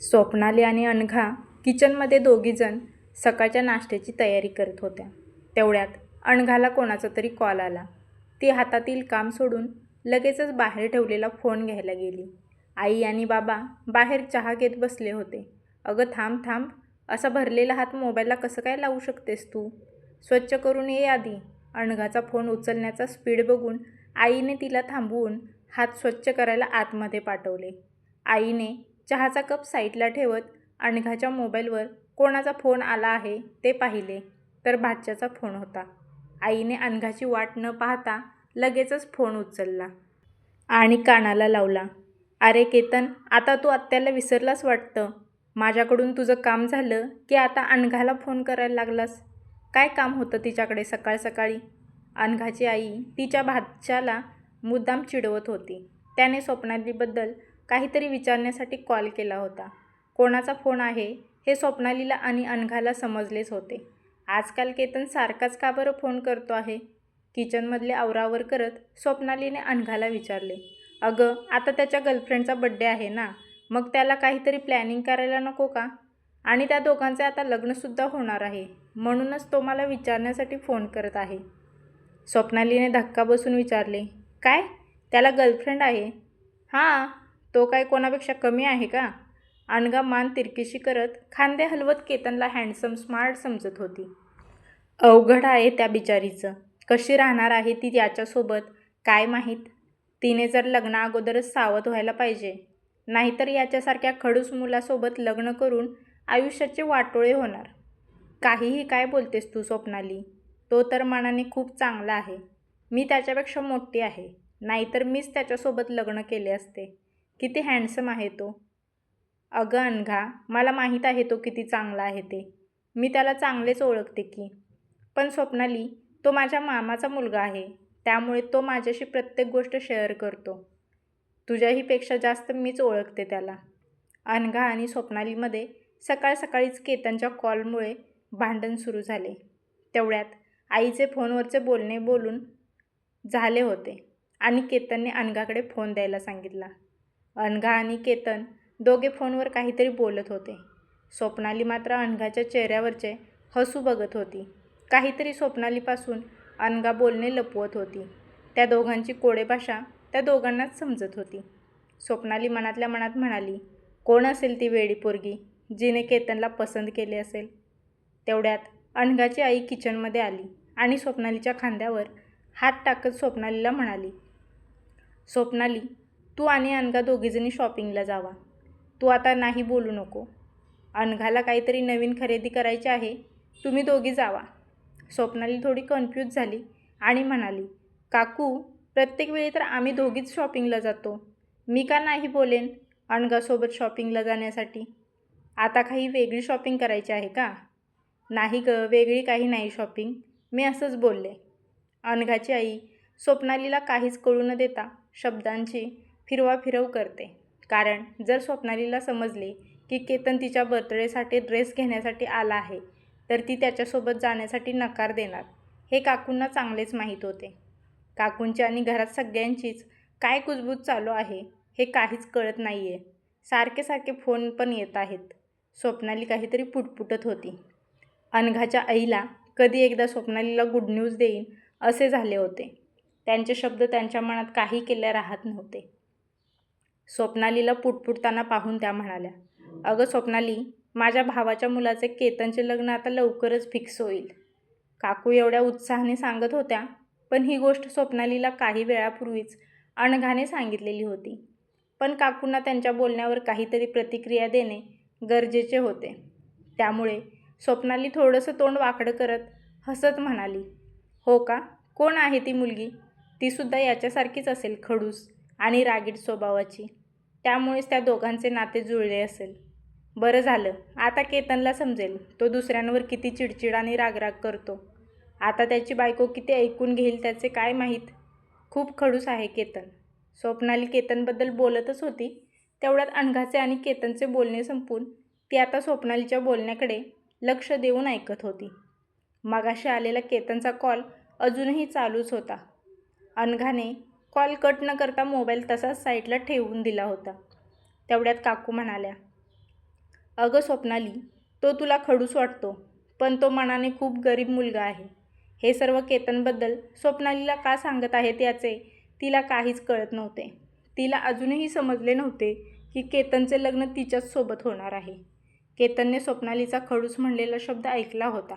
स्वप्नाली आणि अनघा किचनमध्ये दोघीजण सकाळच्या नाश्त्याची तयारी करत होत्या. तेवढ्यात अनघाला कोणाचा तरी कॉल आला. ती हातातील काम सोडून लगेचच बाहेर ठेवलेला फोन घ्यायला गेली. आई आणि बाबा बाहेर चहा घेत बसले होते. अगं थांब थांब असा भरलेला हात मोबाईलला कसं काय लावू शकतेस तू? स्वच्छ करून ये आधी. अणघाचा फोन उचलण्याचा स्पीड बघून आईने तिला थांबवून हात स्वच्छ करायला आतमध्ये पाठवले. आईने चहाचा कप साईडला ठेवत अणघाच्या मोबाईलवर कोणाचा फोन आला आहे ते पाहिले तर भाच्याचा फोन होता. आईने अनघाची वाट न पाहता लगेचच फोन उचलला आणि कानाला लावला. अरे केतन आता तू आत्याला विसरलास वाटतं? माझ्याकडून तुझं काम झालं की आता अनघाला फोन करायला लागलास? काय काम होतं तिच्याकडे सकाळ सकाळी? अनघाची आई तिच्या भाच्याला मुद्दाम चिडवत होती. त्याने स्वप्नालीबद्दल काहीतरी विचारण्यासाठी कॉल केला होता. कोणाचा फोन आहे हे स्वप्नालीला आणि अनघाला समजलेच होते. आजकाल केतन सारखाच का बरं फोन करतो आहे? किचनमधले आवरावर करत स्वप्नालीने अनघाला विचारले. अगं आता त्याच्या गर्लफ्रेंडचा बड्डे आहे ना? मग त्याला काहीतरी प्लॅनिंग करायला नको का? आणि त्या दोघांचे आता लग्नसुद्धा होणार आहे. म्हणूनच तो मला विचारण्यासाठी फोन करत आहे. स्वप्नालीने धक्का बसून विचारले काय? त्याला गर्लफ्रेंड आहे? हां. तो काय कोणापेक्षा कमी आहे का? अनगा मान तिरकीशी करत खांदे हलवत केतनला हँडसम स्मार्ट समजत होती. अवघड आहे त्या बिचारीचं. कशी राहणार आहे ती याच्यासोबत काय माहीत? तिने जर लग्ना अगोदरच सावध व्हायला पाहिजे. नाहीतर याच्यासारख्या खडूस मुलासोबत लग्न करून आयुष्याचे वाटोळे होणार. काहीही काय बोलतेस तू स्वप्नाली? तो तर मनाने खूप चांगला आहे. मी त्याच्यापेक्षा मोठी आहे. नाहीतर मीच त्याच्यासोबत लग्न केले असते. किती हँडसम आहे तो. अगं अनघा मला माहीत आहे तो किती चांगला आहे ते. मी त्याला चांगलेच ओळखते की. पण स्वप्नाली तो माझ्या मामाचा मुलगा आहे. त्यामुळे तो माझ्याशी प्रत्येक गोष्ट शेअर करतो. तुझ्याहीपेक्षा जास्त मीच ओळखते त्याला. अनघा आणि स्वप्नालीमध्ये सकाळ सकाळीच केतनच्या कॉलमुळे भांडण सुरू झाले. तेवढ्यात आईचे फोनवरचे बोलणे बोलून झाले होते आणि केतनने अनघाकडे फोन द्यायला सांगितला. अनघा आणि केतन दोघे फोनवर काहीतरी बोलत होते. स्वप्नाली मात्र अनघाच्या चेहऱ्यावरचे हसू बघत होती. काहीतरी स्वप्नालीपासून अनघा बोलणे लपवत होती. त्या दोघांची कोडे भाषा त्या दोघांनाच समजत होती. स्वप्नाली मनातल्या मनात म्हणाली कोण असेल ती वेडी पोरगी जिने केतनला पसंत केले असेल? तेवढ्यात अनघाची आई किचनमध्ये आली आणि स्वप्नालीच्या खांद्यावर हात टाकत स्वप्नालीला म्हणाली स्वप्नाली तू आणि अनघा दोघीजणी शॉपिंगला जावा. तू आता नाही बोलू नको. अनघाला काहीतरी नवीन खरेदी करायची आहे तुम्ही दोघी जावा. स्वप्नाली थोडी कन्फ्यूज झाली आणि म्हणाली काकू प्रत्येक वेळी तर आम्ही दोघीच शॉपिंगला जातो. मी का नाही बोलेन अनघासोबत शॉपिंगला जाण्यासाठी? आता काही वेगळी शॉपिंग करायची आहे का? नाही ग वेगळी काही नाही शॉपिंग मी असंच बोलले. अनघाची आई स्वप्नालीला काहीच कळू न देता शब्दांची फिरवाफिरव करते. कारण जर स्वप्नालीला समजले की केतन तिच्या बर्थडेसाठी ड्रेस घेण्यासाठी आला आहे तर ती त्याच्यासोबत जाण्यासाठी नकार देणार. हे काकूंना चांगलेच माहीत होते. काकूंची आणि घरात सगळ्यांचीच काय कुजबूज चालू आहे हे काहीच कळत नाही आहे सारखे सारखे फोन पण येत आहेत. स्वप्नाली काहीतरी पुटपुटत होती. अनघाच्या आईला कधी एकदा स्वप्नालीला गुड न्यूज देईन असे झाले होते. त्यांचे शब्द त्यांच्या मनात काही केल्या राहत नव्हते. स्वप्नालीला पुटपुटताना पाहून त्या म्हणाल्या अगं स्वप्नाली माझ्या भावाच्या मुलाचे केतनचे लग्न आता लवकरच फिक्स होईल. काकू एवढ्या उत्साहाने सांगत होत्या पण ही गोष्ट स्वप्नालीला काही वेळापूर्वीच अणघाने सांगितलेली होती. पण काकूंना त्यांच्या बोलण्यावर काहीतरी प्रतिक्रिया देणे गरजेचे होते. त्यामुळे स्वप्नाली थोडंसं तोंड वाकडं करत हसत म्हणाली हो का? कोण आहे ती मुलगी? तीसुद्धा याच्यासारखीच असेल खडूस. आणि रागीट स्वभावाची. त्यामुळेच त्या दोघांचे नाते जुळले असेल. बरं झालं. आता केतनला समजेल. तो दुसऱ्यांवर किती चिडचिड आणि रागराग करतो. आता त्याची बायको किती ऐकून घेईल त्याचे काय माहीत? खूप खडूस आहे केतन. स्वप्नाली केतनबद्दल बोलतच होती. तेवढ्यात अणघाचे आणि केतनचे बोलणे संपून ती आता स्वप्नालीच्या बोलण्याकडे लक्ष देऊन ऐकत होती. मगाशी आलेला केतनचा कॉल अजूनही चालूच होता. अनघाने कॉल कट न करता मोबाईल तसाच साईडला ठेवून दिला होता. तेवढ्यात काकू म्हणाल्या अगं स्वप्नाली तो तुला खडूस वाटतो पण तो मनाने खूप गरीब मुलगा आहे. हे सर्व केतनबद्दल स्वप्नालीला का सांगत आहेत याचे तिला काहीच कळत नव्हते. तिला अजूनही समजले नव्हते की केतनचे लग्न तिच्याच सोबत होणार आहे. केतनने स्वप्नालीचा खडूस म्हणलेला शब्द ऐकला होता.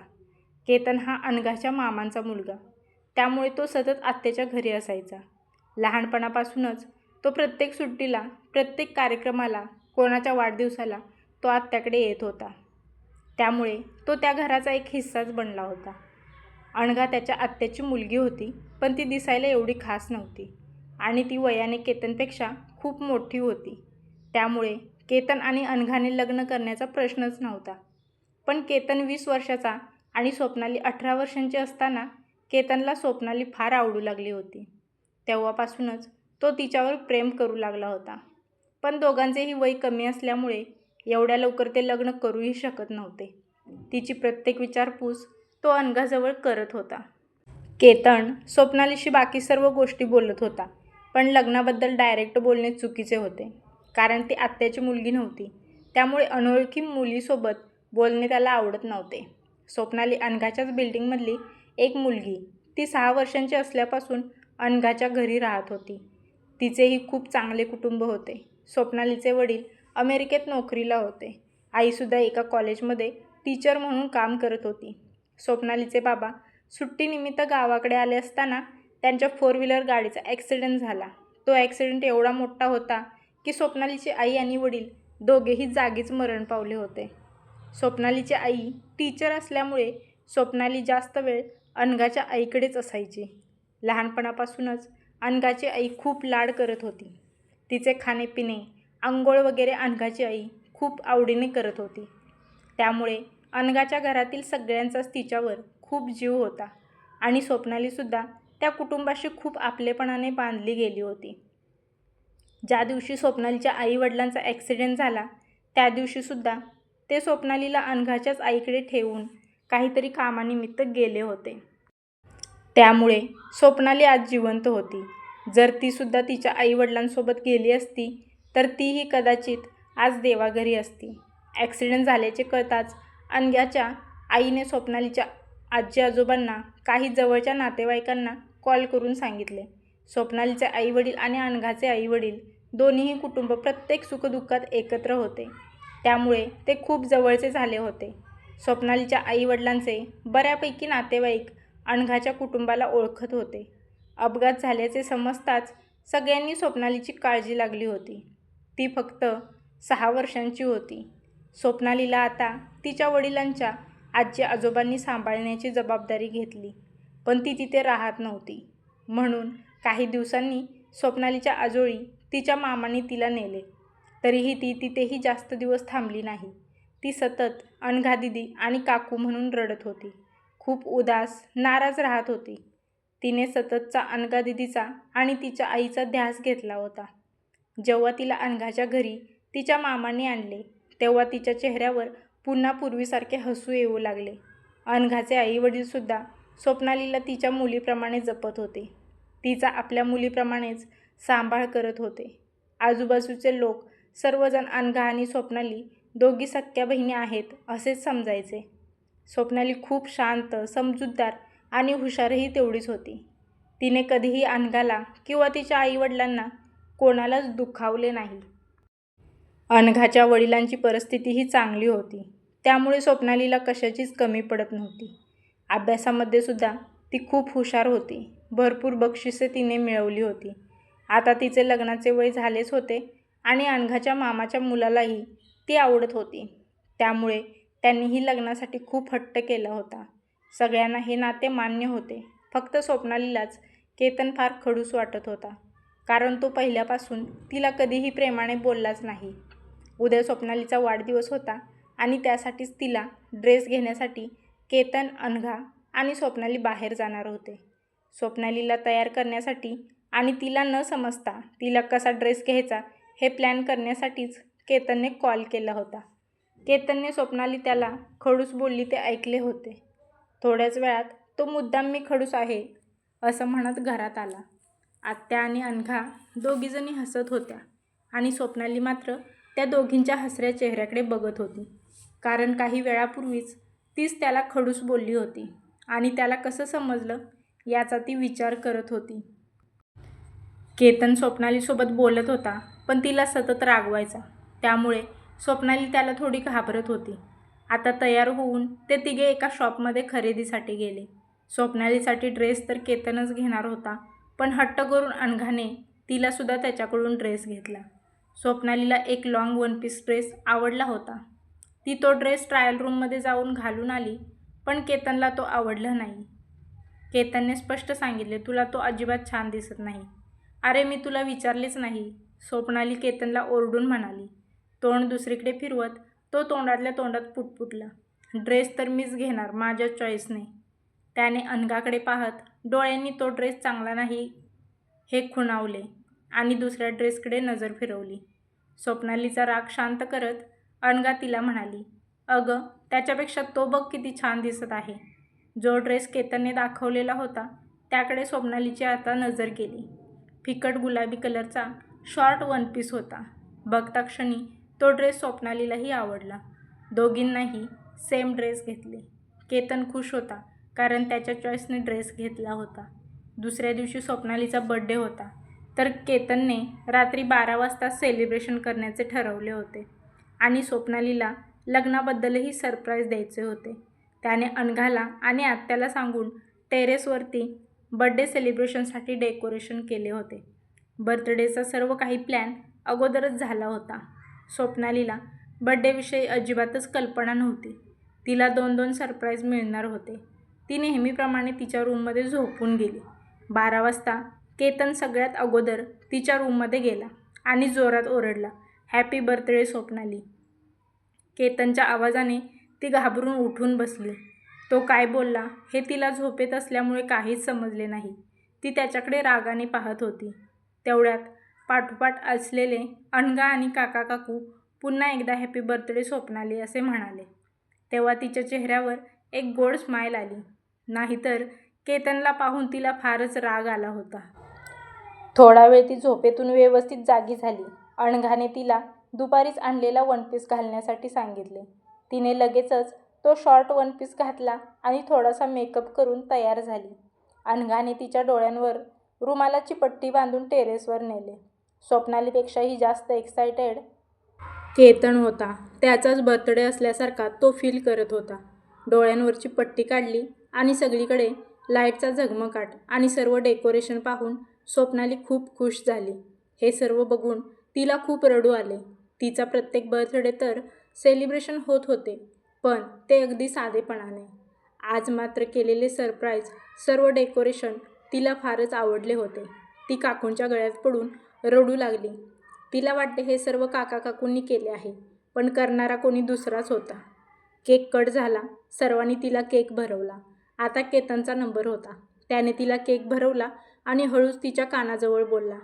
केतन हा अनघाच्या मामांचा मुलगा. त्यामुळे तो सतत आत्याच्या घरी असायचा. लहानपणापासूनच तो प्रत्येक सुट्टीला प्रत्येक कार्यक्रमाला कोणाच्या वाढदिवसाला तो आत्याकडे येत होता. त्यामुळे तो त्या घराचा एक हिस्साच बनला होता. अणघा त्याच्या आत्याची मुलगी होती पण ती दिसायला एवढी खास नव्हती आणि ती वयाने केतनपेक्षा खूप मोठी होती. त्यामुळे केतन आणि अनघाने लग्न करण्याचा प्रश्नच नव्हता. पण केतन वीस वर्षाचा आणि स्वप्नाली अठरा वर्षांची असताना केतनला स्वप्नाली फार आवडू लागली होती. तेव्हापासूनच तो तिच्यावर प्रेम करू लागला होता. पण दोघांचेही वय कमी असल्यामुळे एवढ्या लवकर ते लग्न करूही शकत नव्हते. तिची प्रत्येक विचारपूस तो अनघाजवळ करत होता. केतन स्वप्नालीशी बाकी सर्व गोष्टी बोलत होता पण लग्नाबद्दल डायरेक्ट बोलणे चुकीचे होते. कारण ती आत्याची मुलगी नव्हती. त्यामुळे अनोळखी मुलीसोबत बोलणे त्याला आवडत नव्हते. स्वप्नाली अनघाच्याच बिल्डिंगमधली एक मुलगी ती सहा वर्षांची असल्यापासून अनघाच्या घरी राहत होती. तिचेही खूप चांगले कुटुंब होते. स्वप्नालीचे वडील अमेरिकेत नोकरीला होते. आईसुद्धा एका कॉलेजमध्ये टीचर म्हणून काम करत होती. स्वप्नालीचे बाबा सुट्टीनिमित्त गावाकडे आले असताना त्यांच्या फोर व्हीलर गाडीचा ॲक्सिडेंट झाला. तो ॲक्सिडेंट एवढा मोठा होता की स्वप्नालीची आई आणि वडील दोघेही जागीच मरण पावले होते. स्वप्नालीची आई टीचर असल्यामुळे स्वप्नाली जास्त वेळ अनघाच्या आईकडेच असायची. लहानपणापासूनच अनघाची आई खूप लाड करत होती. तिचे खाणेपिणे आंघोळ वगैरे अनघाची आई खूप आवडीने करत होती. त्यामुळे अनघाच्या घरातील सगळ्यांचाच तिच्यावर खूप जीव होता आणि स्वप्नालीसुद्धा त्या कुटुंबाशी खूप आपलेपणाने बांधली गेली होती. ज्या दिवशी स्वप्नालीच्या आईवडिलांचा ॲक्सिडेंट झाला त्या दिवशीसुद्धा ते स्वप्नालीला अनघाच्याच आईकडे ठेवून काहीतरी कामानिमित्त गेले होते. त्यामुळे स्वप्नाली आज जिवंत होती. जर तीसुद्धा तिच्या आईवडिलांसोबत गेली असती तर तीही कदाचित आज देवाघरी असती. ॲक्सिडेंट झाल्याचे कळताच अनघ्याच्या आईने स्वप्नालीच्या आजी आजोबांना काही जवळच्या नातेवाईकांना कॉल करून सांगितले. स्वप्नालीचे आईवडील आणि अनघाचे आईवडील दोन्हीही कुटुंब प्रत्येक सुखदुःखात एकत्र होते. त्यामुळे ते खूप जवळचे झाले होते. स्वप्नालीच्या आईवडिलांचे बऱ्यापैकी नातेवाईक अणघाच्या कुटुंबाला ओळखत होते. अपघात झाल्याचे समजताच सगळ्यांनी स्वप्नालीची काळजी लागली होती. ती फक्त सहा वर्षांची होती. स्वप्नालीला आता तिच्या वडिलांच्या आजी आजोबांनी सांभाळण्याची जबाबदारी घेतली पण ती तिथे राहत नव्हती. म्हणून काही दिवसांनी स्वप्नालीच्या आजोळी तिच्या मामाने तिला नेले. तरीही ती तिथेही जास्त दिवस थांबली नाही. ती सतत अनघा दिदी आणि काकू म्हणून रडत होती. खूप उदास नाराज राहत होती. तिने सततचा अनघा दिदीचा आणि तिच्या आईचा ध्यास घेतला होता. जेव्हा तिला अनघाच्या घरी तिच्या मामाने आणले तेव्हा तिच्या चेहऱ्यावर पुन्हा पूर्वीसारखे हसू येऊ लागले. अनघाचे आईवडीलसुद्धा स्वप्नालीला तिच्या मुलीप्रमाणे जपत होते. तिचा आपल्या मुलीप्रमाणेच सांभाळ करत होते. आजूबाजूचे लोक सर्वजण अनघा आणि स्वप्नाली दोघी सख्या बहिणी आहेत असेच समजायचे. स्वप्नाली खूप शांत समजूतदार आणि हुशारही तेवढीच होती. तिने कधीही अनघाला किंवा तिच्या आईवडिलांना कोणालाच दुखावले नाही. अनघाच्या वडिलांची परिस्थितीही चांगली होती. त्यामुळे स्वप्नालीला कशाचीच कमी पडत नव्हती. अभ्यासामध्ये सुद्धा ती खूप हुशार होती. भरपूर बक्षिसे तिने मिळवली होती. आता तिचे लग्नाचे वय झालेच होते आणि अनघाच्या मामाच्या मुलालाही ती आवडत होती. त्यामुळे त्यांनीही लग्नासाठी खूप हट्ट केला होता. सगळ्यांना हे नाते मान्य होते. फक्त स्वप्नालीलाच केतन फार खडूस वाटत होता. कारण तो पहिल्यापासून तिला कधीही प्रेमाने बोललाच नाही. उद्या स्वप्नालीचा वाढदिवस होता आणि त्यासाठीच तिला ड्रेस घेण्यासाठी केतन अनघा आणि स्वप्नाली बाहेर जाणार होते. स्वप्नालीला तयार करण्यासाठी आणि तिला न समजता तिला कसा ड्रेस घ्यायचा हे प्लॅन करण्यासाठीच केतनने कॉल केला होता. केतनने स्वप्नाली त्याला खडूस बोलली ते ऐकले होते. थोड्याच वेळात तो मुद्दाम मी खडूस आहे असं म्हणत घरात आला. आत्या आणि अनघा दोघीजणी हसत होत्या आणि स्वप्नाली मात्र त्या दोघींच्या हसऱ्या चेहऱ्याकडे बघत होती. कारण काही वेळापूर्वीच तीच त्याला खडूस बोलली होती आणि त्याला कसं समजलं याचा ती विचार करत होती. केतन स्वप्नालीसोबत बोलत होता पण तिला सतत रागवायचा. त्यामुळे स्वप्नाली त्याला थोडी घाबरत होती. आता तयार होऊन ते तिघे एका शॉपमध्ये खरेदीसाठी गेले. स्वप्नालीसाठी ड्रेस तर केतनच घेणार होता पण हट्ट करून अनघाने तिलासुद्धा त्याच्याकडून ड्रेस घेतला. स्वप्नालीला एक लाँग वन पीस ड्रेस आवडला होता. ती तो ड्रेस ट्रायल रूममध्ये जाऊन घालून आली पण केतनला तो आवडला नाही. केतनने स्पष्ट सांगितले तुला तो अजिबात छान दिसत नाही. अरे मी तुला विचारलेच नाही स्वप्नाली केतनला ओरडून म्हणाली. तोंड दुसरीकडे फिरवत तो तोंडातल्या तोंडात पुटपुटला. ड्रेस तर मीच घेणार माझ्या चॉईसने त्याने अनघाकडे पाहत डोळ्यांनी तो ड्रेस चांगला नाही हे खुणावले आणि दुसऱ्या ड्रेसकडे नजर फिरवली. स्वप्नालीचा राग शांत करत अनघा तिला म्हणाली अगं त्याच्यापेक्षा तो बघ किती छान दिसत आहे. जो ड्रेस केतनने दाखवलेला होता त्याकडे स्वप्नालीची आता नजर गेली. फिकट गुलाबी कलरचा शॉर्ट वन पीस होता. बघता क्षणी तो ड्रेस स्वप्नालीलाही आवडला. दोघींनाही सेम ड्रेस घेतले. केतन खुश होता कारण त्याच्या चॉईसने ड्रेस घेतला होता. दुसऱ्या दिवशी स्वप्नालीचा बड्डे होता तर केतनने रात्री बारा वाजता सेलिब्रेशन करण्याचे ठरवले होते. आणि स्वप्नालीला लग्नाबद्दलही सरप्राईज द्यायचे होते. त्याने अनघाला आणि आत्याला सांगून टेरेसवरती बड्डे सेलिब्रेशनसाठी डेकोरेशन केले होते. बर्थडेचा सर्व काही प्लॅन अगोदरच झाला होता. स्वप्नालीला बड्डेविषयी अजिबातच कल्पना नव्हती. तिला दोन दोन सरप्राईज मिळणार होते. ती नेहमीप्रमाणे तिच्या रूममध्ये झोपून गेली. बारा वाजता केतन सगळ्यात अगोदर तिच्या रूममध्ये गेला आणि जोरात ओरडला हॅपी बर्थडे स्वप्नाली. केतनच्या आवाजाने ती घाबरून उठून बसली. तो काय बोलला हे तिला झोपेत असल्यामुळे काहीच समजले नाही. ती त्याच्याकडे रागाने पाहत होती. तेवढ्यात पाठोपाठ असलेले अणगा आणि काका काकू पुन्हा एकदा हॅपी बर्थडे स्वप्नाली असे म्हणाले. तेव्हा तिच्या चेहऱ्यावर एक गोड स्माईल आली. नाहीतर केतनला पाहून तिला फारच राग आला होता. थोडा वेळ ती झोपेतून व्यवस्थित जागी झाली. अणघाने तिला दुपारीच आणलेला वन पीस घालण्यासाठी सांगितले. तिने लगेचच तो शॉर्ट वन पीस घातला आणि थोडासा मेकअप करून तयार झाली. अनघाने तिच्या डोळ्यांवर रुमालाची पट्टी बांधून टेरेसवर नेले. स्वप्नालीपेक्षाही जास्त एक्सायटेड केतन होता. त्याचाच बर्थडे असल्यासारखा तो फील करत होता. डोळ्यांवरची पट्टी काढली आणि सगळीकडे लाईटचा झगमगाट आणि सर्व डेकोरेशन पाहून स्वप्नाली खूप खुश झाली. हे सर्व बघून तिला खूप रडू आले. तिचा प्रत्येक बर्थडे तर सेलिब्रेशन होत होते पण ते अगदी साधेपणाने. आज मात्र केलेले सरप्राईज सर्व डेकोरेशन तिला फारच आवडले होते. ती काकूंच्या गळ्यात पडून रडू लागली. तिला वाटते हे सर्व काका काकूंनी केले आहे पण करणारा कोणी दुसराच होता. केक कट झाला. सर्वांनी तिला केक भरवला. आता केतनचा नंबर होता. त्याने तिला केक भरवला आणि हळूच तिच्या कानाजवळ बोलला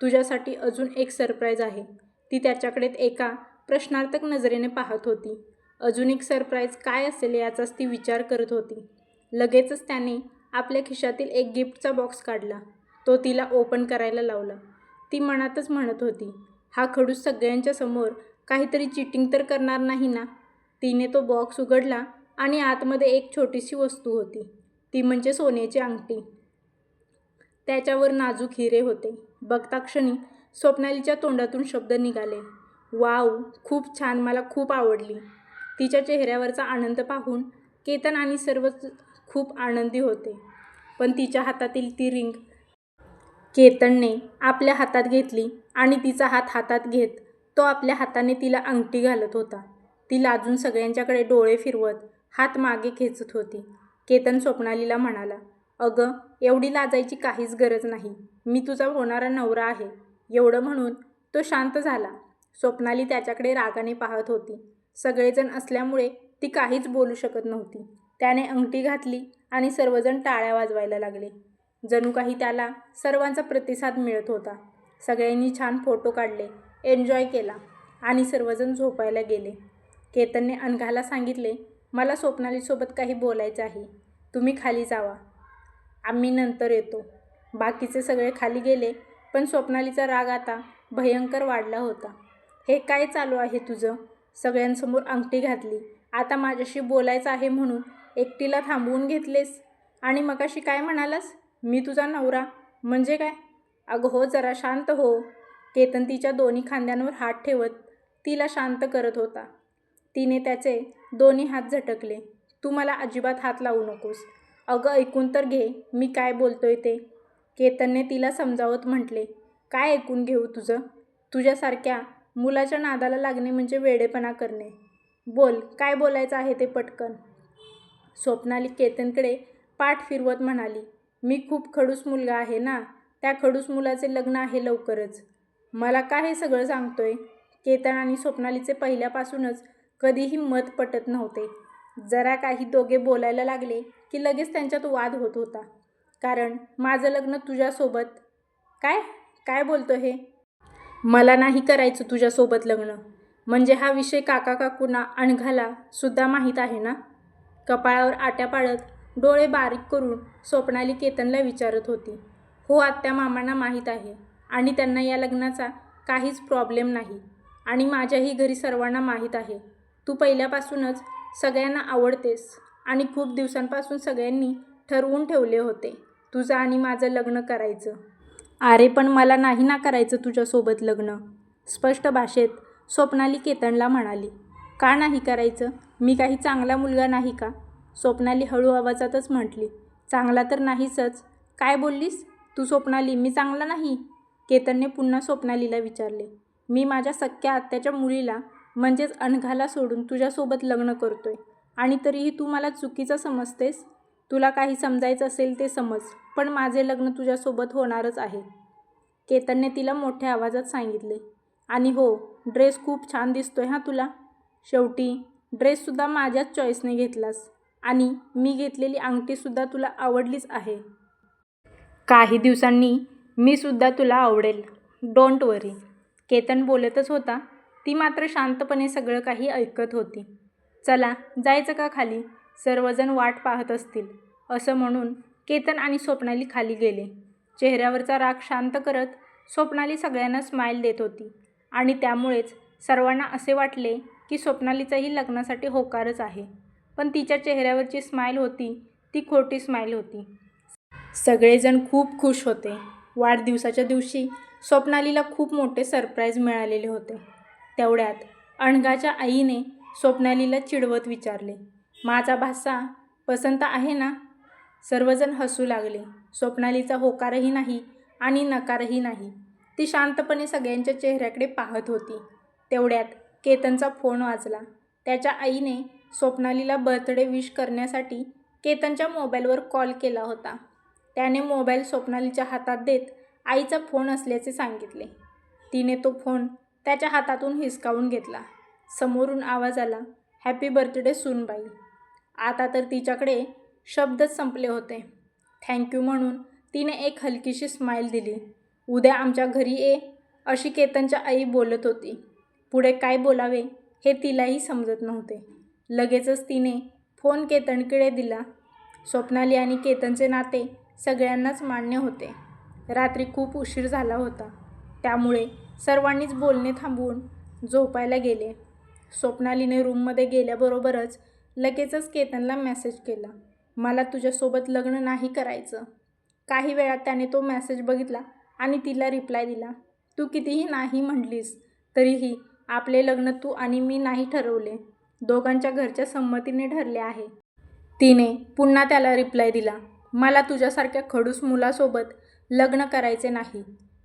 तुझ्यासाठी अजून एक सरप्राईज आहे. ती त्याच्याकडे एका प्रश्नार्थक नजरेने पाहत होती. अजून एक सरप्राईज काय असेल याचाच ती विचार करत होती. लगेचच त्याने आपल्या खिशातील एक गिफ्टचा बॉक्स काढला. तो तिला ओपन करायला लावला. ती मनातच म्हणत होती हा खडूस सगळ्यांच्या समोर काहीतरी चिटिंग तर करणार नाही ना? तिने तो बॉक्स उघडला आणि आतमध्ये एक छोटीशी वस्तू होती ती म्हणजे सोन्याची अंगठी. त्याच्यावर नाजूक हिरे होते. बघता क्षणी स्वप्नालीच्या तोंडातून शब्द निघाले वाव खूप छान मला खूप आवडली. तिच्या चेहऱ्यावरचा आनंद पाहून केतन आणि सर्वच खूप आनंदी होते. पण तिच्या हातातील ती रिंग केतनने आपल्या हातात घेतली आणि तिचा हात हातात घेत तो आपल्या हाताने तिला अंगठी घालत होता. ती लाजून सगळ्यांच्याकडे डोळे फिरवत हात मागे खेचत होती. केतन स्वप्नालीला म्हणाला अगं एवढी लाजायची काहीच गरज नाही. मी तुझा होणारा नवरा आहे. एवढं म्हणून तो शांत झाला. स्वप्नाली त्याच्याकडे रागाने पाहत होती. सगळेजण असल्यामुळे ती काहीच बोलू शकत नव्हती. त्याने अंगठी घातली आणि सर्वजण टाळ्या वाजवायला लागले. जणू काही त्याला सर्वांचा प्रतिसाद मिळत होता. सगळ्यांनी छान फोटो काढले एन्जॉय केला आणि सर्वजण झोपायला गेले. केतनने अनघाला सांगितले मला स्वप्नालीसोबत काही बोलायचं आहे. तुम्ही खाली जावा. आम्ही नंतर येतो. बाकीचे सगळे खाली गेले पण स्वप्नालीचा राग आता भयंकर वाढला होता. हे काय चालू आहे तुझं? सगळ्यांसमोर अंगठी घातली. आता माझ्याशी बोलायचं आहे म्हणून एकटीला थांबवून घेतलेस? आणि मगाशी काय म्हणालास? मी तुझा नवरा. म्हणजे काय? अगं हो जरा शांत हो. केतन तिच्या दोन्ही खांद्यांवर हात ठेवत तिला शांत करत होता. तिने त्याचे दोन्ही हात झटकले. तू मला अजिबात हात लावू नकोस. अगं ऐकून तर घे मी काय बोलतोय ते. केतनने तिला समजावत म्हटले काय ऐकून घेऊ तुझं? तुझ्यासारख्या मुलाच्या नादाला लागणे म्हणजे वेडेपणा करणे. बोल काय बोलायचं आहे ते पटकन. स्वप्नाली केतनकडे पाठ फिरवत म्हणाली मी खूप खडूस मुलगा आहे ना त्या खडूस मुलाचे लग्न आहे लवकरच. मला का हे सगळं सांगतोय? केतन आणि स्वप्नालीचे पहिल्यापासूनच कधीही मत पटत नव्हते. जरा काही दोघे बोलायला लागले की लगेच त्यांच्यात वाद होत होता. कारण माझं लग्न तुझ्यासोबत काय? काय बोलतो हे? मला नाही करायचं तुझ्यासोबत लग्न. म्हणजे हा विषय काका काकूंना अणघाला सुद्धा माहीत आहे ना? कपाळावर आट्या पाळत डोळे बारीक करून स्वप्नाली केतनला विचारत होती. हो आत्या मामांना माहीत आहे आणि त्यांना या लग्नाचा काहीच प्रॉब्लेम नाही आणि माझ्याही घरी सर्वांना माहीत आहे. तू पहिल्यापासूनच सगळ्यांना आवडतेस आणि खूप दिवसांपासून सगळ्यांनी ठरवून ठेवले होते तुझं आणि माझं लग्न करायचं. अरे पण मला नाही ना करायचं तुझ्यासोबत लग्न स्पष्ट भाषेत स्वप्नाली केतनला म्हणाली. का नाही करायचं? मी काही चांगला मुलगा नाही का? स्वप्नाली हळू आवाजातच म्हटली चांगला तर नाहीसच. काय बोललीस? तू स्वप्नाली मी चांगला नाही. केतनने पुन्हा स्वप्नालीला विचारले मी माझ्या सख्या आत्याच्या मुलीला म्हणजेच अनघाला सोडून तुझ्यासोबत लग्न करतोय. आणि तरीही तू मला चुकीचं समजतेस? तुला काही समजायचं असेल ते समज पण माझे लग्न तुझ्यासोबत होणारच आहे. केतनने तिला मोठ्या आवाजात सांगितले आणि हो ड्रेस खूप छान दिसतोय हा तुला. शेवटी ड्रेससुद्धा माझ्याच चॉईसने घेतलास. आणि मी घेतलेली अंगठीसुद्धा तुला आवडलीच आहे. काही दिवसांनी मी सुद्धा तुला आवडेल. डोंट वरी केतन बोलतच होता. ती मात्र शांतपणे सगळं काही ऐकत होती. चला जायचं का खाली? सर्वजण वाट पाहत असतील. असं म्हणून केतन आणि स्वप्नाली खाली गेले. चेहऱ्यावरचा राग शांत करत स्वप्नाली सगळ्यांना स्माईल देत होती. आणि त्यामुळेच सर्वांना असे वाटले की स्वप्नालीचाही लग्नासाठी होकारच आहे. पण तिच्या चेहऱ्यावरची स्माईल होती. ती खोटी स्माईल होती. सगळेजण खूप खुश होते. वाढदिवसाच्या दिवशी स्वप्नालीला खूप मोठे सरप्राईज मिळालेले होते. तेवढ्यात अणगाच्या आईने स्वप्नालीला चिडवत विचारले माझा भासा पसंत आहे ना? सर्वजण हसू लागले. स्वप्नालीचा होकारही नाही आणि नकारही नाही. ती शांतपणे सगळ्यांच्या चेहऱ्याकडे पाहत होती. तेवढ्यात केतनचा फोन वाजला. त्याच्या आईने स्वप्नालीला बर्थडे विश करण्यासाठी केतनच्या मोबाईलवर कॉल केला होता. त्याने मोबाईल स्वप्नालीच्या हातात देत आईचा फोन असल्याचे सांगितले. तिने तो फोन त्याच्या हातातून हिसकावून घेतला. समोरून आवाज आला हॅपी बर्थडे सूनबाई. आता तर तिच्याकडे शब्दच संपले होते. थँक्यू म्हणून तिने एक हलकीशी स्माईल दिली. उद्या आमच्या घरी ये अशी केतनच्या आई बोलत होती. पुढे काय बोलावे हे तिलाही समजत नव्हते. लगेचच तिने फोन केतनकडे दिला. स्वप्नाली आणि केतनचे नाते सगळ्यांनाच मान्य होते. रात्री खूप उशीर झाला होता. त्यामुळे सर्वांनीच बोलणे थांबवून झोपायला गेले. स्वप्नालीने रूममध्ये गेल्याबरोबरच लगेचच केतनला मेसेज केला. मला तुझ्यासोबत लग्न नाही करायचं. काही वेळात त्याने तो मेसेज बघितला आणि तिला रिप्लाय दिला. तू कितीही नाही म्हटलीस तरीही आपले लग्न तू आणि मी नाही ठरवले. दोघांच्या घरच्या संमतीने ठरले आहे. तिने पुन्हा त्याला रिप्लाय दिला मला तुझ्यासारख्या खडूस मुलासोबत लग्न करायचे नाही.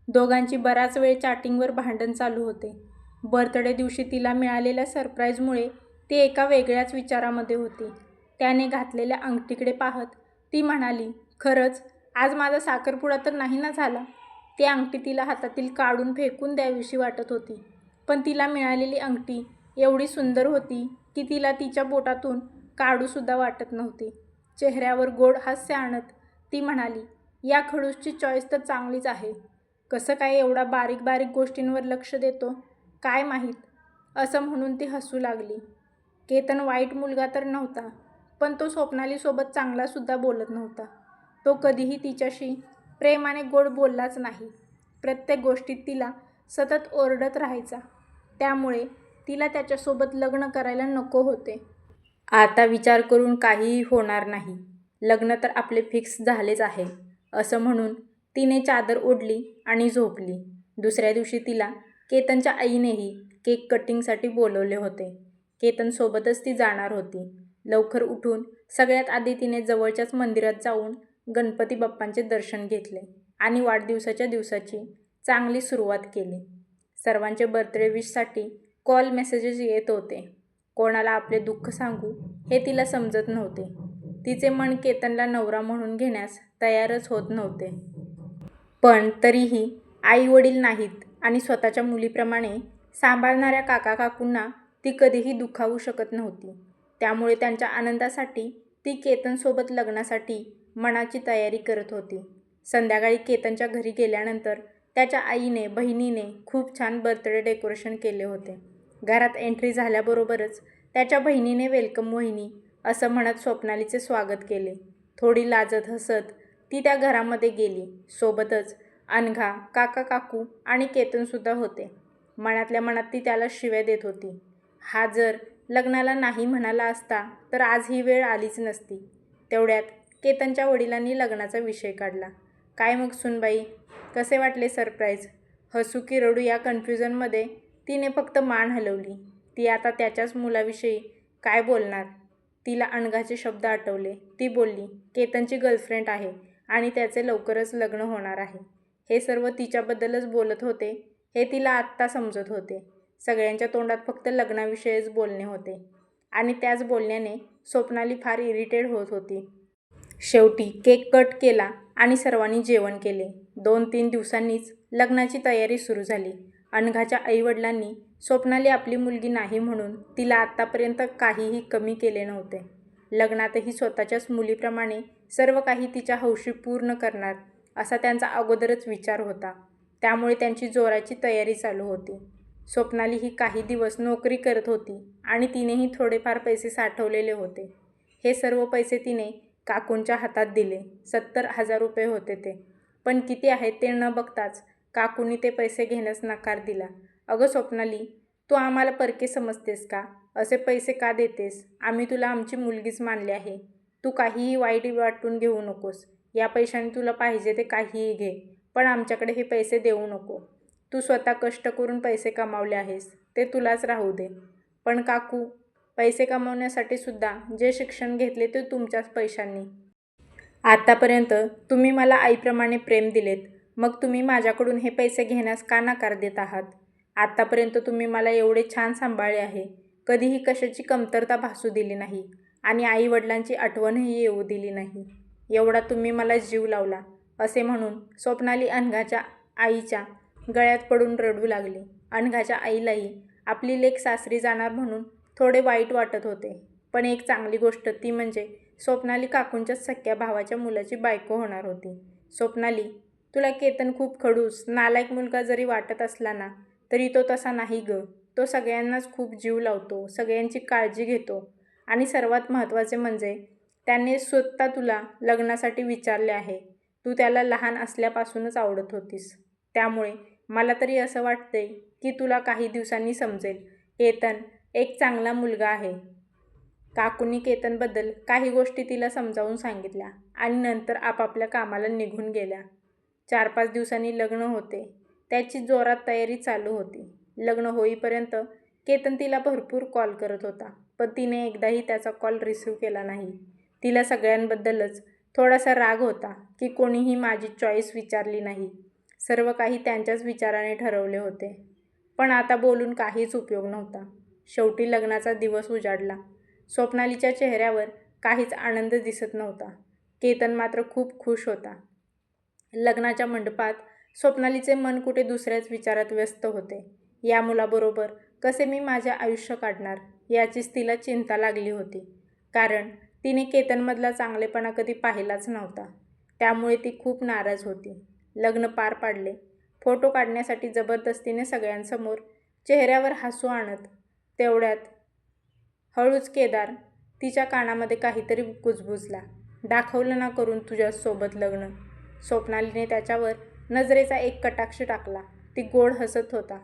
दोघांची बराच वेळ चॅटिंगवर भांडण चालू होते. बर्थडे दिवशी तिला मिळालेल्या सरप्राईजमुळे ती एका वेगळ्याच विचारामध्ये होती. त्याने घातलेल्या अंगठीकडे पाहत ती म्हणाली खरंच आज माझा साखरपुडा तर नाही ना झाला. ती अंगठी तिला हातातील काढून फेकून द्यावीशी वाटत होती. पण तिला मिळालेली अंगठी एवढी सुंदर होती की तिला तिच्या बोटातून काढूसुद्धा वाटत नव्हती. चेहऱ्यावर गोड हास्य आणत ती म्हणाली या खडूसची चॉईस तर चांगलीच आहे. कसं काय एवढा बारीक बारीक गोष्टींवर लक्ष देतो? काय माहीत? असं म्हणून ती हसू लागली. केतन वाईट मुलगा तर नव्हता पण तो स्वप्नालीसोबत चांगलासुद्धा बोलत नव्हता. तो कधीही तिच्याशी प्रेमाने गोड बोललाच नाही. प्रत्येक गोष्टीत तिला सतत ओरडत राहायचा. त्यामुळे तिला त्याच्यासोबत लग्न करायला नको होते. आता विचार करून काहीही होणार नाही. लग्न तर आपले फिक्स झालेच आहे. असं म्हणून तिने चादर ओढली आणि झोपली. दुसऱ्या दिवशी तिला केतनच्या आईनेही केक कटिंगसाठी बोलवले होते. केतनसोबतच ती जाणार होती. लवकर उठून सगळ्यात आधी तिने जवळच्याच मंदिरात जाऊन गणपती बाप्पांचे दर्शन घेतले आणि वाढदिवसाच्या दिवसाची चांगली सुरुवात केली. सर्वांचे बर्थडे विशसाठी कॉल मेसेजेस येत होते. कोणाला आपले दुःख सांगू हे तिला समजत नव्हते. तिचे मन केतनला नवरा म्हणून घेण्यास तयारच होत नव्हते. पण तरीही आई वडील नाहीत आणि स्वतःच्या मुलीप्रमाणे सांभाळणाऱ्या काका काकूंना ती कधीही दुखावू शकत नव्हती. त्यामुळे त्यांच्या आनंदासाठी ती केतनसोबत लग्नासाठी मनाची तयारी करत होती. संध्याकाळी केतनच्या घरी गेल्यानंतर त्याच्या आईने बहिणीने खूप छान बर्थडे डेकोरेशन केले होते. घरात एंट्री झाल्याबरोबरच त्याच्या बहिणीने वेलकम वहिनी असं म्हणत स्वप्नालीचे स्वागत केले. थोडी लाजत हसत ती त्या घरामध्ये गेली. सोबतच अनघा काका काकू आणि केतनसुद्धा होते. मनातल्या मनात ती त्याला शिव्या देत होती. हा जर लग्नाला नाही म्हणाला असता तर आज ही वेळ आलीच नसती. तेवढ्यात केतनच्या वडिलांनी लग्नाचा विषय काढला. काय मग सुनबाई कसे वाटले सरप्राईज हसू की रडू या कन्फ्युजनमध्ये तिने फक्त मान हलवली. ती आता त्याच्याच मुलाविषयी काय बोलणार? तिला अणघाचे शब्द आठवले. ती बोलली केतनची गर्लफ्रेंड आहे आणि त्याचे लवकरच लग्न होणार आहे. हे सर्व तिच्याबद्दलच बोलत होते. हे तिला आत्ता समजत होते. सगळ्यांच्या तोंडात फक्त लग्नाविषयीच बोलणे होते. आणि त्याच बोलण्याने स्वप्नाली फार इरिटेड होत होती. शेवटी केक कट केला आणि सर्वांनी जेवण केले. दोन तीन दिवसांनीच लग्नाची तयारी सुरू झाली. अनघाच्या आईवडिलांनी स्वप्नाली आपली मुलगी नाही म्हणून तिला आत्तापर्यंत काहीही कमी केले नव्हते. लग्नातही स्वतःच्याच मुलीप्रमाणे सर्व काही तिच्या हौशी पूर्ण करणार असा त्यांचा अगोदरच विचार होता. त्यामुळे त्यांची जोराची तयारी चालू होती. स्वप्नाली ही काही दिवस नोकरी करत होती आणि तिनेही थोडेफार पैसे साठवलेले होते. हे सर्व पैसे तिने काकूंच्या हातात दिले. सत्तर हजार रुपये होते ते. पण किती आहेत ते न बघताच काकूंनी ते पैसे घेण्यास नकार दिला. अगं स्वप्नाली तू आम्हाला परके समजतेस का? असे पैसे का देतेस? आम्ही तुला आमची मुलगीच मानली आहे. तू काहीही वाईट वाटून घेऊ नकोस. या पैशाने तुला पाहिजे ते काहीही घे पण आमच्याकडे हे पैसे देऊ नको. तू स्वतः कष्ट करून पैसे कमावले आहेस ते तुलाच राहू दे. पण काकू पैसे कमावण्यासाठी सुद्धा जे शिक्षण घेतले ते तुमच्याच पैशांनी. आतापर्यंत तुम्ही मला आईप्रमाणे प्रेम दिलेत. मग तुम्ही माझ्याकडून हे पैसे घेण्यास का नकार देत आहात? आत्तापर्यंत तुम्ही मला एवढे छान सांभाळले आहे. कधीही कशाची कमतरता भासू दिली नाही आणि आईवडिलांची आठवणही येऊ दिली नाही. एवढा तुम्ही मला जीव लावला असे म्हणून स्वप्नाली अनघाच्या आईच्या गळ्यात पडून रडू लागली. अनघाच्या आईलाही आपली लेख सासरी जाणार म्हणून थोडे वाईट वाटत होते. पण एक चांगली गोष्ट ती म्हणजे स्वप्नाली काकूंच्याच सख्या भावाच्या मुलाची बायको होणार होती. स्वप्नाली तुला केतन खूप खडूस नालायक मुलगा जरी वाटत असला ना तरी तो तसा नाही ग. तो सगळ्यांनाच खूप जीव लावतो सगळ्यांची काळजी घेतो. आणि सर्वात महत्त्वाचे म्हणजे त्याने स्वतः तुला लग्नासाठी विचारले आहे. तू त्याला लहान असल्यापासूनच आवडत होतीस. त्यामुळे मला तरी असं वाटते की तुला काही दिवसांनी समजेल. केतन एक चांगला मुलगा आहे. काकूंनी केतनबद्दल काही गोष्टी तिला समजावून सांगितल्या आणि नंतर आपापल्या कामाला निघून गेल्या. चार पाच दिवसांनी लग्न होते. त्याची जोरात तयारी चालू होती. लग्न होईपर्यंत केतन तिला भरपूर कॉल करत होता पण तिने एकदाही त्याचा कॉल रिसीव केला नाही. तिला सगळ्यांबद्दलच थोडासा राग होता की कोणीही माझी चॉईस विचारली नाही. सर्व काही त्यांच्याच विचाराने ठरवले होते. पण आता बोलून काहीच उपयोग नव्हता. शेवटी लग्नाचा दिवस उजाडला. स्वप्नालीच्या चेहऱ्यावर काहीच आनंद दिसत नव्हता. केतन मात्र खूप खुश होता. लग्नाच्या मंडपात स्वप्नालीचे मन कुठे दुसऱ्याच विचारात व्यस्त होते? या मुलाबरोबर कसे मी माझे आयुष्य काढणार? याचीच तिला चिंता लागली होती. कारण तिने केतनमधला चांगलेपणा कधी पाहिलाच नव्हता. त्यामुळे ती खूप नाराज होती. लग्न पार पाडले. फोटो काढण्यासाठी जबरदस्तीने सगळ्यांसमोर चेहऱ्यावर हसू आणत तेवढ्यात हळूच केदार तिच्या कानामध्ये काहीतरी कुजबुजला दाखवलं ना करून तुझ्यासोबत लग्न? स्वप्नालीने त्याच्यावर नजरेचा एक कटाक्ष टाकला ती गोड हसत होता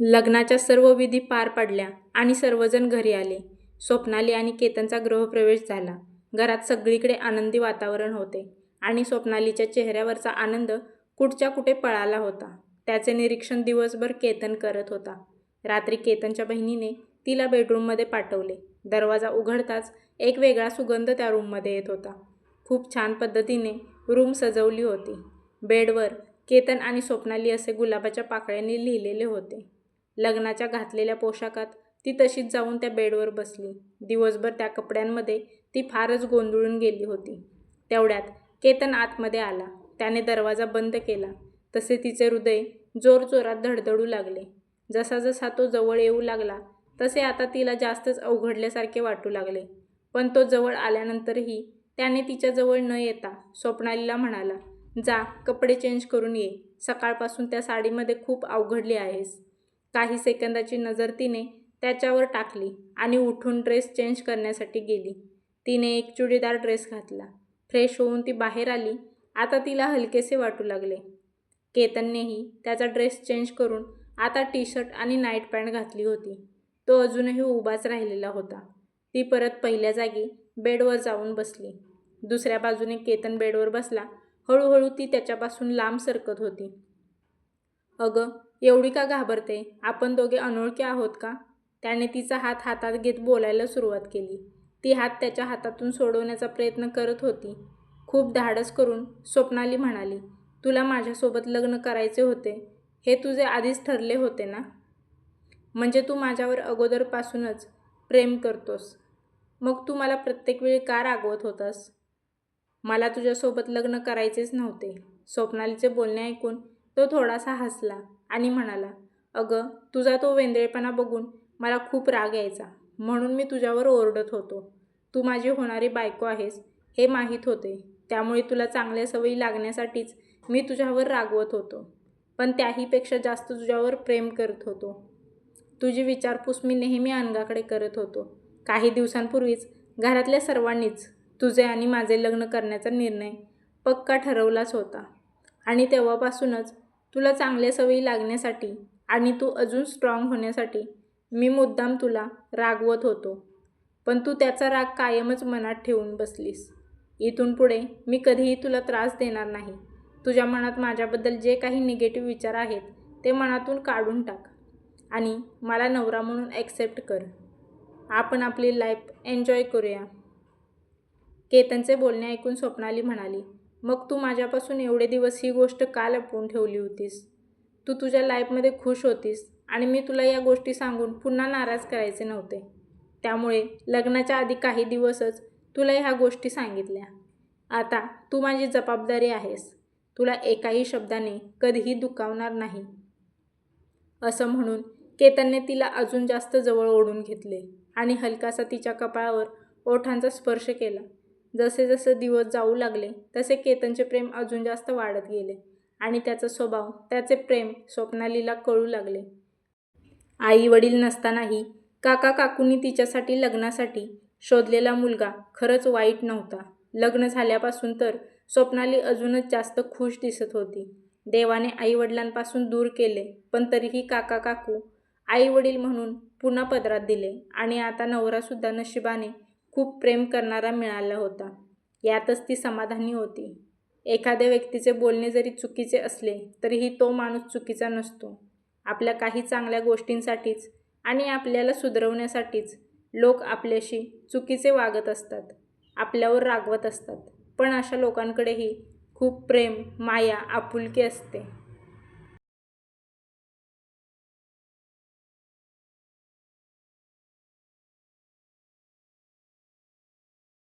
लग्नाच्या सर्व विधी पार पडल्या आणि सर्वजण घरी आले. स्वप्नाली आणि केतनचा गृहप्रवेश झाला. घरात सगळीकडे आनंदी वातावरण होते आणि स्वप्नालीच्या चेहऱ्यावरचा आनंद कुठच्या कुठे पळाला होता. त्याचे निरीक्षण दिवसभर केतन करत होता. रात्री केतनच्या बहिणीने तिला बेडरूममध्ये पाठवले. दरवाजा उघडताच एक वेगळा सुगंध त्या रूममध्ये येत होता. खूप छान पद्धतीने रूम सजवली होती. बेडवर केतन आणि स्वप्नाली असे गुलाबाच्या पाकळ्यांनी लिहिलेले होते. लग्नाच्या घातलेल्या पोशाखात ती तशीच जाऊन त्या बेडवर बसली. दिवसभर त्या कपड्यांमध्ये ती फारच गोंधळून गेली होती. तेवढ्यात केतन आतमध्ये आला. त्याने दरवाजा बंद केला तसे तिचे हृदय जोरजोरात धडधडू लागले. जसा जसा तो जवळ येऊ लागला तसे आता तिला जास्तच अवघडल्यासारखे वाटू लागले. पण तो जवळ आल्यानंतरही त्याने तिच्याजवळ न येता स्वप्नालीला म्हणाला, जा कपडे चेंज करून ये. सकाळपासून त्या साडीमध्ये खूप अवघडली आहेस. काही सेकंदाची नजर तिने त्याच्यावर टाकली आणि उठून ड्रेस चेंज करण्यासाठी गेली. तिने एक चुडीदार ड्रेस घातला. फ्रेश होऊन ती बाहेर आली. आता तिला हलकेसे वाटू लागले. केतननेही त्याचा ड्रेस चेंज करून आता टी शर्ट आणि नाईट पॅन्ट घातली होती. तो अजूनही उभाच राहिलेला होता. ती परत पहिल्या जागी बेडवर जाऊन बसली. दुसऱ्या बाजूने केतन बेडवर बसला. हळूहळू ती त्याच्यापासून लांब सरकत होती. अगं, एवढी का घाबरते? आपण दोघे अनोळखे आहोत का? त्याने तिचा हात हातात घेत बोलायला सुरुवात केली. ती हात त्याच्या हातातून सोडवण्याचा प्रयत्न करत होती. खूप धाडस करून स्वप्नाली म्हणाली, तुला माझ्यासोबत लग्न करायचे होते हे तुझे आधीच ठरले होते ना? म्हणजे तू माझ्यावर अगोदरपासूनच प्रेम करतोस. मग तू मला प्रत्येक वेळी का रागवत होतास? मला तुझ्यासोबत लग्न करायचेच नव्हते. स्वप्नालीचे बोलणे ऐकून तो थोडासा हसला आणि म्हणाला, अगं, तुझा तो वेंदळेपणा बघून मला खूप राग यायचा. म्हणून मी तुझ्यावर ओरडत होतो. तू माझी होणारी बायको आहेस हे माहीत होते. त्यामुळे तुला चांगल्या सवयी लागण्यासाठीच मी तुझ्यावर रागवत होतो. पण त्याहीपेक्षा जास्त तुझ्यावर प्रेम करत होतो. तुझी विचारपूस मी नेहमी अंगाकडे करत होतो. काही दिवसांपूर्वीच घरातल्या सर्वांनीच तुझे आणि माझे लग्न करण्याचा निर्णय पक्का ठरवलाच होता. आणि तेव्हापासूनच तुला चांगल्या सवयी लागण्यासाठी आणि तू अजून स्ट्रॉंग होण्यासाठी मी मुद्दाम तुला रागवत होतो. पण तू त्याचा राग कायमच मनात ठेवून बसलीस. इथून पुढे मी कधीही तुला त्रास देणार नाही. तुझ्या मनात माझ्याबद्दल जे काही निगेटिव्ह विचार आहेत ते मनातून काढून टाक आणि मला नवरा म्हणून ॲक्सेप्ट कर. आपण आपली लाईफ एन्जॉय करूया. केतनचे बोलणे ऐकून स्वप्नाली म्हणाली, मग तू माझ्यापासून एवढे दिवस ही गोष्ट का लपवून ठेवली होतीस? तू तुझ्या लाईफमध्ये खुश होतीस आणि मी तुला या गोष्टी सांगून पुन्हा नाराज करायचे नव्हते. त्यामुळे लग्नाच्या आधी काही दिवसच तुला ह्या गोष्टी सांगितल्या. आता तू माझी जबाबदारी आहेस. तुला एकाही शब्दाने कधीही दुखावणार नाही. असं म्हणून केतनने तिला अजून जास्त जवळ ओढून घेतले आणि हलकासा तिच्या कपाळावर ओठांचा स्पर्श केला. जसे जसे दिवस जाऊ लागले तसे केतनचे प्रेम अजून जास्त वाढत गेले आणि त्याचा स्वभाव, त्याचे प्रेम स्वप्नालीला कळू लागले. आई वडील नसतानाही काका काकूंनी तिच्यासाठी लग्नासाठी शोधलेला मुलगा खरंच वाईट नव्हता. लग्न झाल्यापासून तर स्वप्नाली अजूनच जास्त खुश दिसत होती. देवाने आई वडिलांपासून दूर केले पण तरीही काका काकू आई वडील म्हणून पुन्हा पदरात दिले आणि आता नवरासुद्धा नशिबाने खूप प्रेम करणारा मिळाला होता. यातच ती समाधानी होती. एखाद्या व्यक्तीचे बोलणे जरी चुकीचे असले तरीही तो माणूस चुकीचा नसतो. आपल्या काही चांगल्या गोष्टींसाठीच आणि आपल्याला सुधरवण्यासाठीच लोक आपल्याशी चुकीचे वागत असतात. आपल्यावर रागवत असतात. पण अशा लोकांकडेही खूप प्रेम, माया, आपुलकी असते.